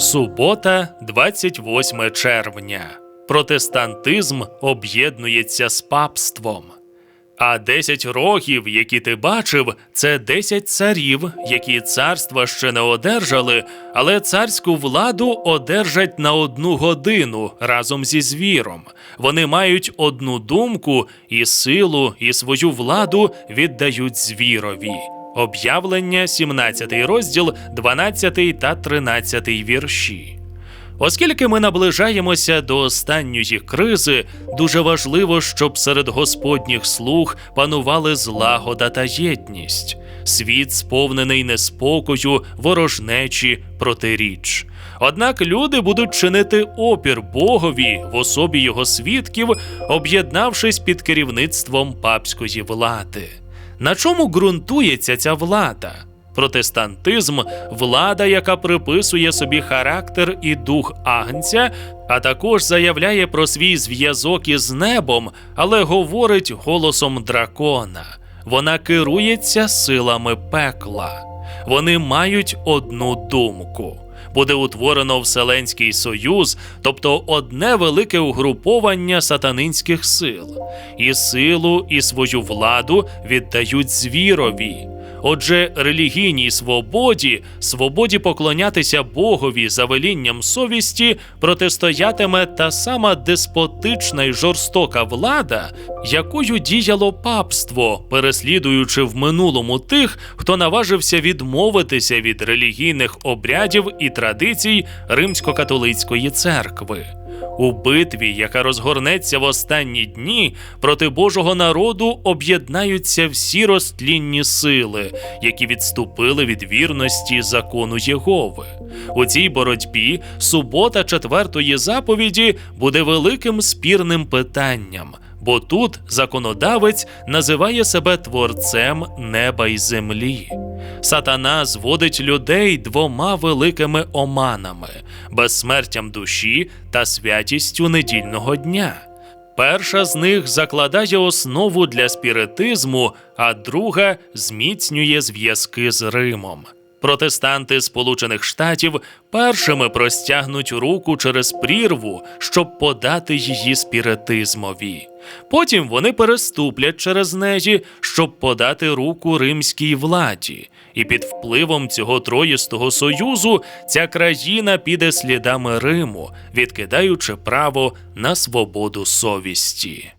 Субота, 28 червня. Протестантизм об'єднується з папством. А 10 рогів, які ти бачив, це 10 царів, які царства ще не одержали, але царську владу одержать на одну годину разом зі звіром. Вони мають одну думку і силу, і свою владу віддають звірові. Об'явлення, 17 розділ, 12 та 13 вірші. Оскільки ми наближаємося до останньої кризи, дуже важливо, щоб серед господніх слуг панували злагода та єдність. Світ сповнений неспокою, ворожнечі, протиріч. Однак люди будуть чинити опір Богові в особі його свідків, об'єднавшись під керівництвом папської влади. На чому ґрунтується ця влада? Протестантизм влада, яка приписує собі характер і дух агнця, а також заявляє про свій зв'язок із небом, але говорить голосом дракона. Вона керується силами пекла. Вони мають одну думку. Буде утворено Вселенський Союз, тобто одне велике угруповання сатанинських сил, і силу, і свою владу віддають звірові. Отже, релігійній свободі, свободі поклонятися Богові за велінням совісті, протистоятиме та сама деспотична й жорстока влада, якою діяло папство, переслідуючи в минулому тих, хто наважився відмовитися від релігійних обрядів і традицій Римсько-католицької церкви. У битві, яка розгорнеться в останні дні, проти Божого народу об'єднаються всі розтлінні сили, які відступили від вірності закону Єгови. У цій боротьбі субота четвертої заповіді буде великим спірним питанням. Бо тут законодавець називає себе творцем неба й землі. Сатана зводить людей двома великими оманами безсмертям душі та святістю недільного дня. Перша з них закладає основу для спіритизму, а друга зміцнює зв'язки з Римом. Протестанти Сполучених Штатів першими простягнуть руку через прірву, щоб подати її спіритизмові. Потім вони переступлять через неї, щоб подати руку римській владі. І під впливом цього троїстого союзу ця країна піде слідами Риму, відкидаючи право на свободу совісті.